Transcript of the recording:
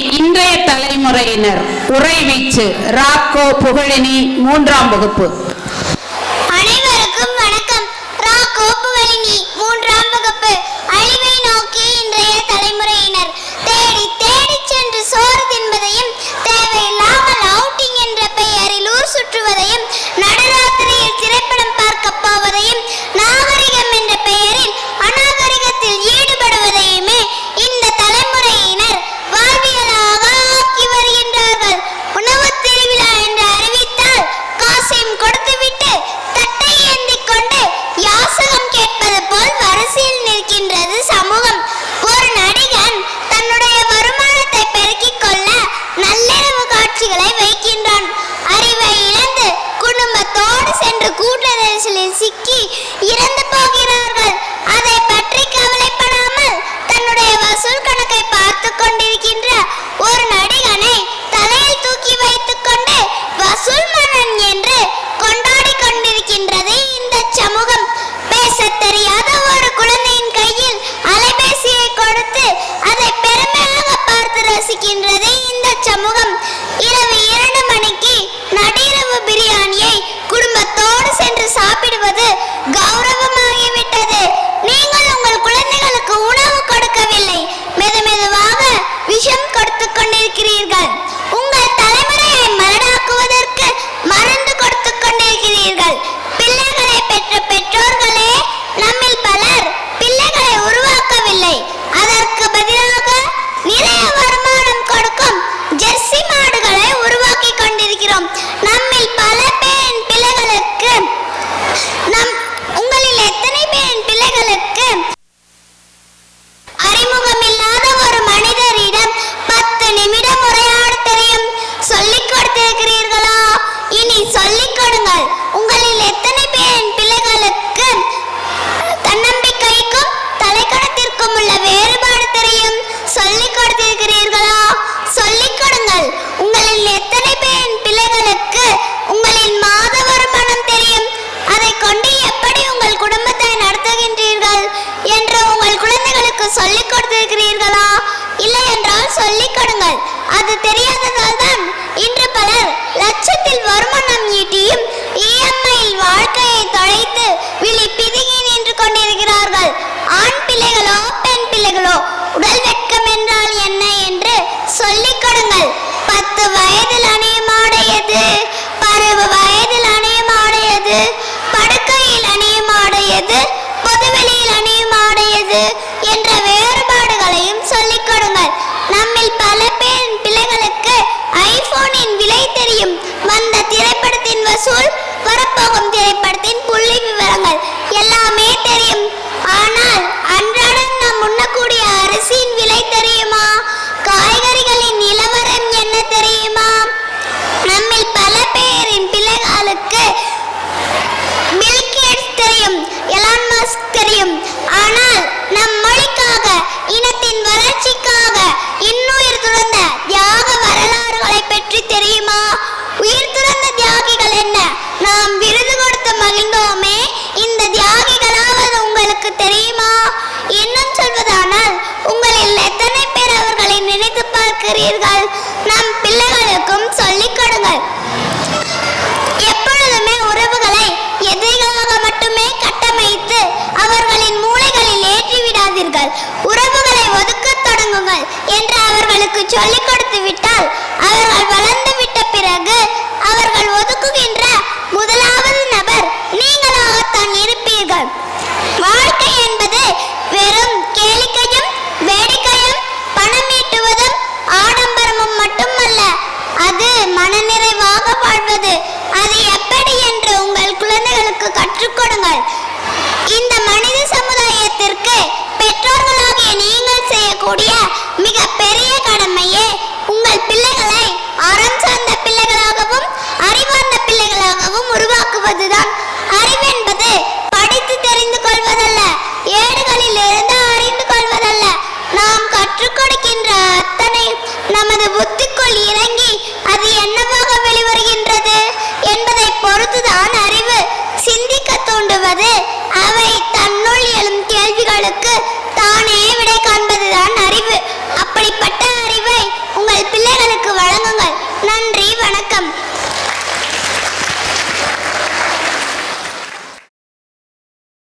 இன்றைய தலைமுறையினர் உரை வீச்சு ராக்கோ புகழினி மூன்றாம் வகுப்பு. காட்சிகளை வைக்கின்றான். அறிவை இழந்து குடும்பத்தோடு சென்று கூட்ட நெரிசலில் சிக்கி இறந்து போகிறார்கள். அதை பற்றி கவலைப்படாமல் தன்னுடைய வசூல் கணக்கை பார்த்து கொண்டிருக்கின்ற ஒரு நடிகனை தலையில் தூக்கி வைத்துக் கொண்டு வசூல் மன்னன் என்று கொண்டாடி கொண்டிருக்கின்றது இந்த சமூகம். பேசத் தெரியாத ஒரு குழந்தையின் கையில் அலைபேசியை கொடுத்து அதை பெருமையாக பார்த்து ரசிக்கின்றது இந்த சமூகம் இரவு இரண்டு மணிக்கு நடிரவு பிரியாணியை குடும்பத்தோடு சென்று சாப்பிடுவது சொல்லிக் கொடுத்திருக்கிறீர்களா? சொல்லிக் கொடுங்கள். உங்களில் எத்தனை பேரின் பிள்ளைகளுக்கு உங்களின் மாத வருமானம் தெரியும்? அதை கொண்டு எப்படி உங்கள் குடும்பத்தை நடத்துகின்றீர்கள் என்று உங்கள் குழந்தைகளுக்கு சொல்லிக் கொடுத்திருக்கிறீர்களா? இல்லை என்றால் சொல்லிக் கொடுங்கள். அது தெரியாததால் தான் இன்று பலர் லட்சத்தில் வருமானம் ஈட்டியும் இஎம்ஐயில் வாழ்க்கையை தொலைத்து விழி பிதுங்கி நின்று கொண்டிருக்கிறார்கள். ஆண் பிள்ளைகளோ பெண் பிள்ளைகளோ உடல் வெட்கமே என்றால் என்ன என்று சொல்லிக் கொடுங்கள். பத்து வயதில் அணியும் ஆடையது பருவ வயதில் அணியும் ஆடையது படுக்கையில் அணியும் ஆடையது பொதுவெளியில் அணியும் என்ற வேறுபாடுகளையும் சொல்லிக் கொடுங்கள். நம்மில் பல பேர் பிள்ளைகளுக்கு ஐபோன் நினைத்து நம் பிள்ளைகளுக்கும் சொல்லிக் கொடுங்கள். எப்பொழுதுமே உறவுகளை எதிரிகளாக மட்டுமே கட்டமைத்து அவர்களின் மூளைகளில் ஏற்றி விடாதீர்கள் உறவுகளை ஒதுக்கத் தொடங்குங்கள் என்று அவர்களுக்கு சொல்லிக் கொடுத்து விட்டால் அவர்கள் வளர் செய்யக்கூடிய மிக பெரிய கடமையே உங்கள் பிள்ளைகளை அறம் சார்ந்த பிள்ளைகளாகவும் அறிவார்ந்த பிள்ளைகளாகவும் உருவாக்குவதுதான். அறிவு என்பது படித்து தெரிந்து கொள்வதல்ல ஏடுகளில் இருந்து அறிந்து கொள்வதல்ல. நாம் கற்றுக் கொடுக்கின்ற அத்தனை நமது புத்திக்குள் இறங்கி அது என்னவாக வெளிவருகின்றது என்பதை பொறுத்துதான் அறிவு சிந்திக்க தூண்டுவது